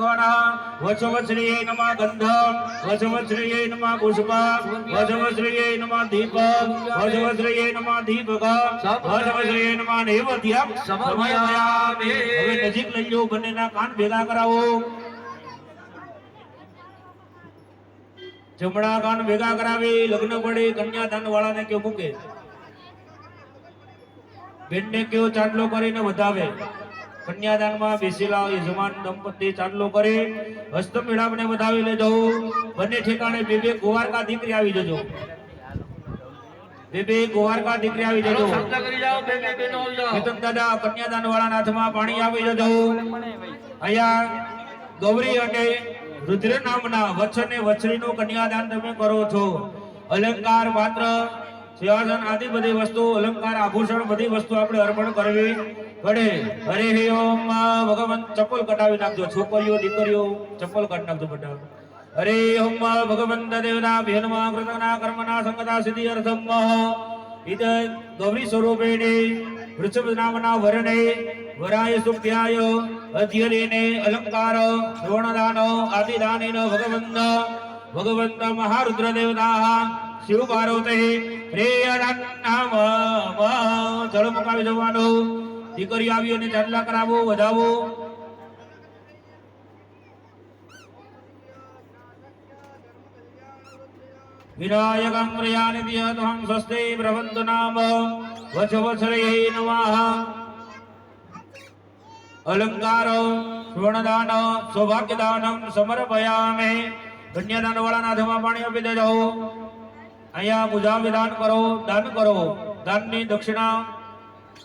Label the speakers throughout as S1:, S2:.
S1: લખવાના વચવશ્રીએ નમઃ ગંધમ વચવશ્રીએ નમઃ પુષ્પા વચવશ્રીએ નમઃ દીપક વચવશ્રીએ નમઃ દીપક વચવશ્રીએ નમઃ નૈવેદ્યમ
S2: સમયામે
S1: હવે નજીક લઈ લો બંનેના કાન ભેગા કરાવો. જમણા કાન ભેગા કરાવી, લગ્ન પડે કન્યાદાન વાળાને કેવું મૂકે? બેનને કેવો ચાંદલો કરીને વધાવે? કન્યાદાનમાં બેસેલા યજમાન દંપતી ચાંદલો કરે હસ્ત મેળાપને વધાવી લેજો. બંને ઠેકાણે બે બે ગોવારકા દીકરી આવી જજો. બે બે ગોવારકા દીકરી આવી જજો. કેતન દાદા કન્યાદાન વાળાના હાથમાં પાણી આવી જજો. અહીંયા ગૌરી અને રુદ્ર નામના વચ્છ અને વછરીનું કન્યાદાન તમે કરો છો. અલંકાર માત્ર સિંહાસન આદિ બધી વસ્તુ અલંકાર આભૂષણ બધી વસ્તુ આપણે અર્પણ કરવી. પડે હરે હે ઓમ ભગવાન ચપ્પલ કટાવી નાખજો, છોકરીઓ, દીકરીઓ ચપ્પલ કાઢી નાખજો બધા. હરે ઓમ ભગવંત દેવના ભેનમાં કૃતના કર્મના સંગતા સિદ્ધિ અર્થમ ઇદ ગૌરી સ્વરૂપેણે વૃષભ નામના વરણે વરાય સુભ્યાય અધ્યરેને અલંકાર શ્રવણદાન આદિદાનેન ભગવંત. ભગવંત મહારુદ્ર દેવતા શિવ પાર્વતે પ્રેય નામ જળ મુકાવી જવાનું. દીકરી આવી અને ચાંદલા કરાવો, વધાવો. વિનાયકં પ્રિયાનિધિયત્વં સ્વસ્તિ પ્રભન્તુ નામ. વચવત્સરયે નમઃ. અલંકારો, સ્વર્ણદાન, સૌભાગ્યદાનમ સમર્પયામે. કન્યાદાન વાળાના હાથમાં પાણી આપી દેજો. અહીંયા પૂજા વિધાન કરો, દાન કરો. દાનની દક્ષિણા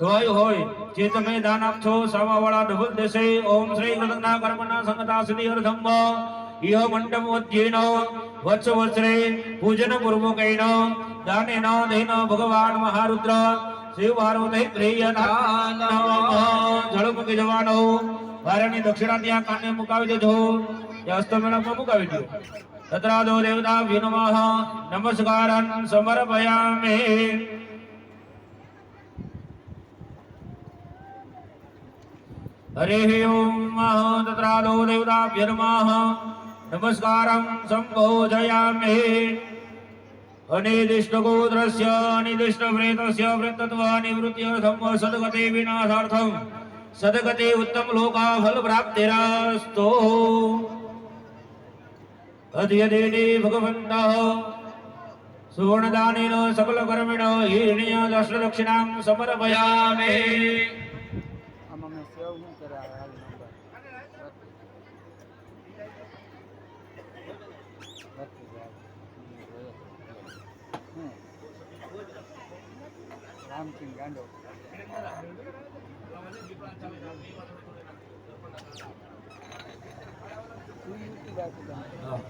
S1: હોય હોય, જે તમે દાન આપશો સામા વાળા ડબલ દેશે. ઓમ શ્રી કૃતજ્ઞા કર્મના સંગતા શ્રી અર્થમ ઇહ મંડપ મધ્યેન વત્સ વત્સરે પૂજન પૂર્વકૈન દાનેન દેન ભગવાન મહારુદ્ર. શિવ પાર્વતી પ્રિય જળ મૂકી જવાનો. વારાની દક્ષિણા ત્યાં કાને મુકાવી દેજો. ત્યાં હસ્તમેળામાં મુકાવી દો. તત્રાદો દેવતા નમઃ. નમસ્કારં સમર્પયામિ. હરે ઓમ તત્રાદો દેવતાભ્ય નમઃ નમસ્કારં સંભોજયામિ અનિર્દિષ્ટગોત્રસ્ય અનિર્દિષ્ટપ્રેતસ્ય પ્રેતત્વ નિવૃત્ત્યર્થમ સદગતે વિનાશાર્થમ સદગતે ઉત્તમ લોકા ફલ પ્રાપ્તિરસ્તો અધ્યદેને ભગવંતઃ
S3: સેવ હાલ નંબર. રામસિંહ ગાંડો.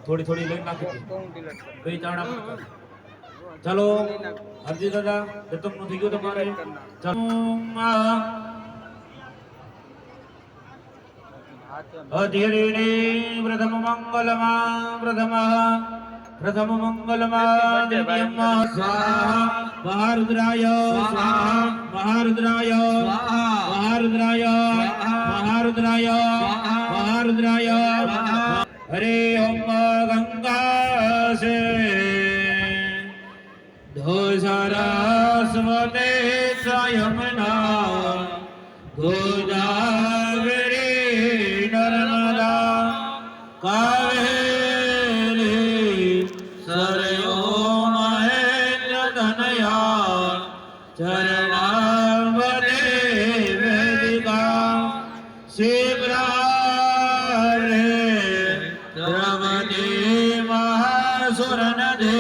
S1: થોડી થોડી લઈ નાખી ચાલો હરજી દાદા દત્તમનું થઈ ગયું તમારે. అధిరే ప్రథమ మంగళమా ప్రథమ ప్రథమ మంగళమా మహారుద్రాయ మహారుద్రాయ మహారుద్రాయ మహారుద్రాయ మహారుద్రాయ హరే ఓం గంగా సే ధోసరస్వతే મહાસુર દે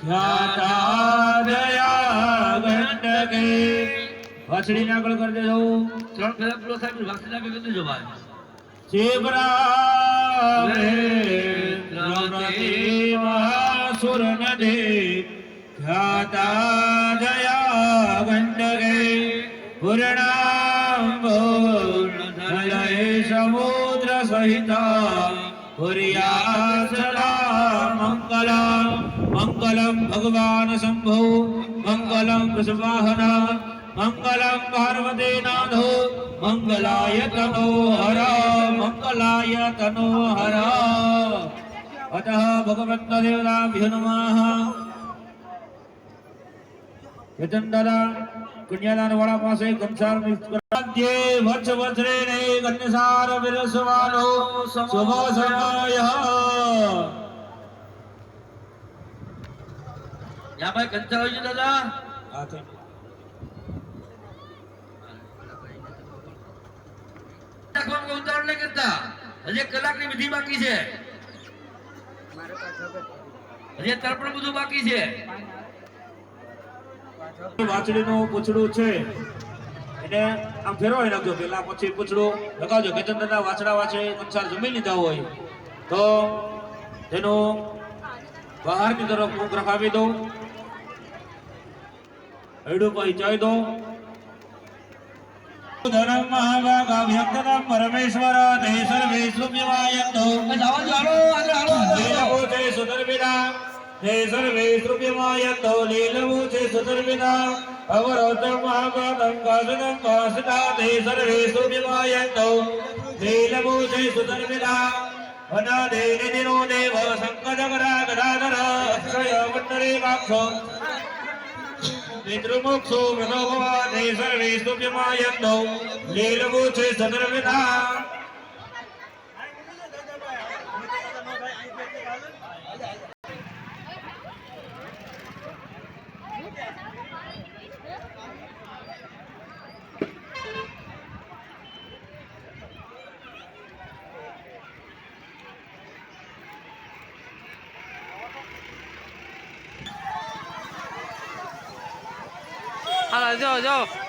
S1: ખ્યાતા દયા ગંડકે વાછડીને આગળ કરી દેજો
S2: ત્રણ ફેરા પૂરો થાય પછી વાસણા ભેગું નહીં જવાય
S1: શિવરારે દ્રવતી મહાસુર નદે ખ્યાતા દયા ગંડકે પૂર્ણાંબોર્ણધલય સમુદ્ર સહિતા પુર્યાસલા મંગલમ મંગલમ ભગવાન શંભો મંગલમ વૃષવાહન મંગલમ પાર્વતી નાથો મંગલાય તનો હર મંગલાય તનો હર અતઃ ભગવંત દેવતાભ્યો નમઃ કેતન દાદા કન્યાદાન વાળા પાસે કંસાર મિક્સ જે વચ્છ વજ્રે ને કન્યાસાર વિરસવાનો શુભ સમય
S2: યા ભાઈ કંચા હોય છે દાદા? નાખવાનું ઉતાવળ નહીં કરતા. હજી કલાકની વિધિ બાકી છે. હજી તર્પણ બધું બાકી છે.
S1: વાછડીનું પૂંછડું છે. એને આમ ફેરવાઈ નાખજો. પેલા પછી પૂછડું લગાવજો. દાદા વાછડા વાછે કંસાર જમી લીધા હોય તો તેનું બહારની તરફ મુખ રખાવી દો હૈડું પહોંચાઈ દો ધનમ મહાભાગા વ્યક્તમ પરમેશ્વર તે સર્વે સુવ્યવાયતો
S2: બસ આવો જ હાલો આગળ
S1: છે સુધર્મિના તે સર્વે સૃપ્યમાયતો લીલવો છે સુધર્મિના અવરોધમ મહાભાગમ કાસદમ કાસદા તે સર્વે સૃપ્યમાયતો લીલવો છે સુધર્મિના અનાદે નિધિનો દેવ સંકટકરા ગદાધર અક્ષય વંદરે વાક્ષો પિતૃમોક્ષો મનોભવા તે સર્વે સૃપ્યમાયતો લીલવો છે સુધર્મિના
S4: હાલો જો જો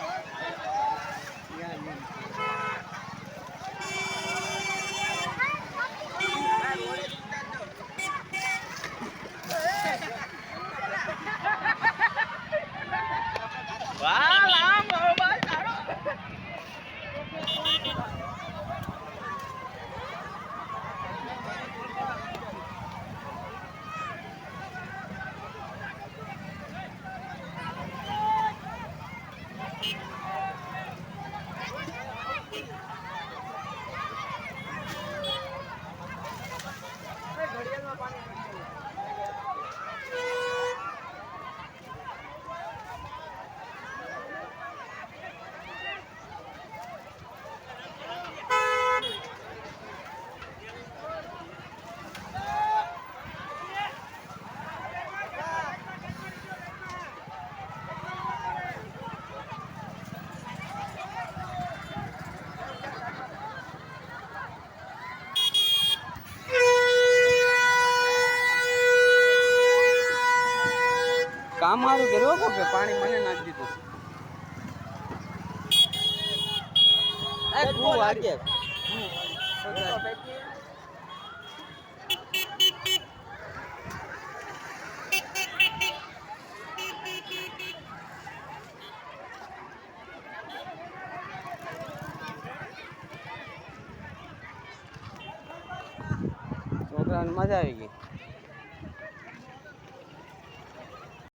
S4: કામ મારું કર્યું હો કે પાણી મને નાખી દીધું કું વાગે છોકરાને મજા આવી ગઈ.